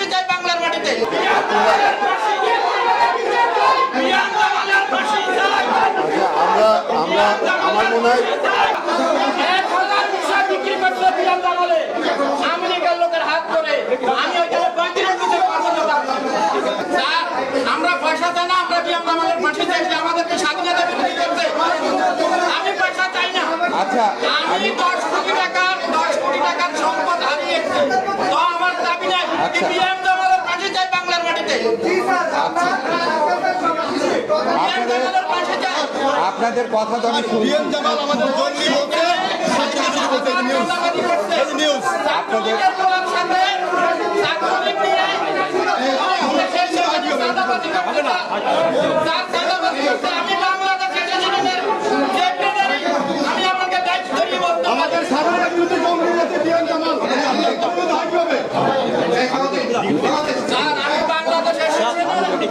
শান্তি চাই বাংলার মাটিতে। না আমাদের আচ্ছা আমি দশ কোটি টাকার দশ কোটি টাকার সম্পদ হারিয়েছি। আচ্ছা। আপনাদের কথা তো আমি শুনছি।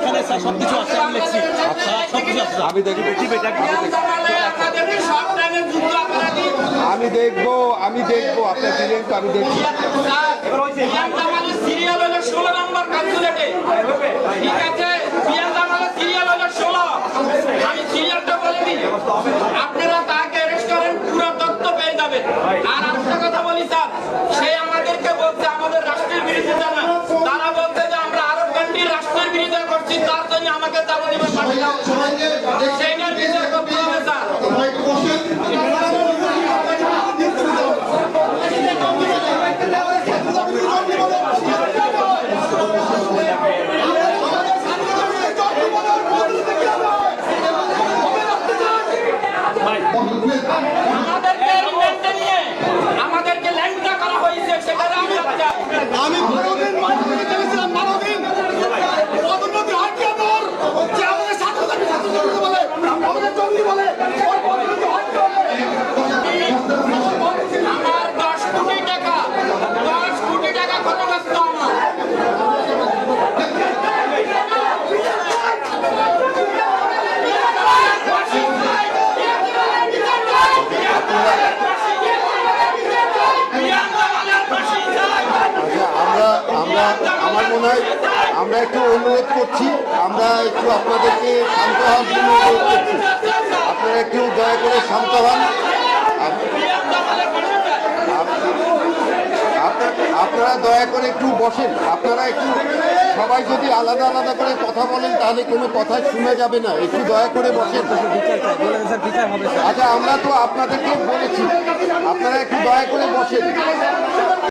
এখানে স্যার সবকিছু আছে আমি লিখছি। সবকিছু আছে আমি দেখি বেটি বেটা আমি দেখব। আমি দেখব আপনার দিলেন তো আমি দেখছি এবার হইছে সিরিয়াল হলো 16 নাম্বার কাজ ঠিক আছে? সিরিয়াল হলো 16 যাবতীয় পাঠানো সেইটার বিচার করতে হবে স্যার আমাদেরকে রিমান্ডে নিয়ে আমাদেরকে ল্যাংটা করা হয়েছে সেখানে আমি আচ্ছা আমি বারো দিন মাঠ থেকে দেখেছিলাম বারো দিন পদোন্নতি হয় কি আমার যে আমাদের ছাত্র ছাত্রী ছাত্র ছাত্রী বলে আমাদের জঙ্গি বলে ওর পদোন্নতি হয় কি হবে? আমার দশ কোটি টাকা দশ কোটি টাকা ক্ষতিগ্রস্ত আমার আচ্ছা আমরা আমরা, আমার মনে হয় আমরা একটু অনুরোধ করছি, আমরা একটু আপনাদেরকে শান্ত হওয়ার জন্য অনুরোধ করছি। আপনারা একটু দয়া করে শান্ত হন। আপ- আপনারা দয়া করে একটু বসেন। আপনারা একটু সবাই যদি আলাদা আলাদা করে কথা বলেন, তাহলে কোনো কথা শোনা যাবে না। একটু দয়া করে বসেন। আচ্ছা আমরা তো আপনাদেরকে বলেছি। আপনারা একটু দয়া করে বসেন।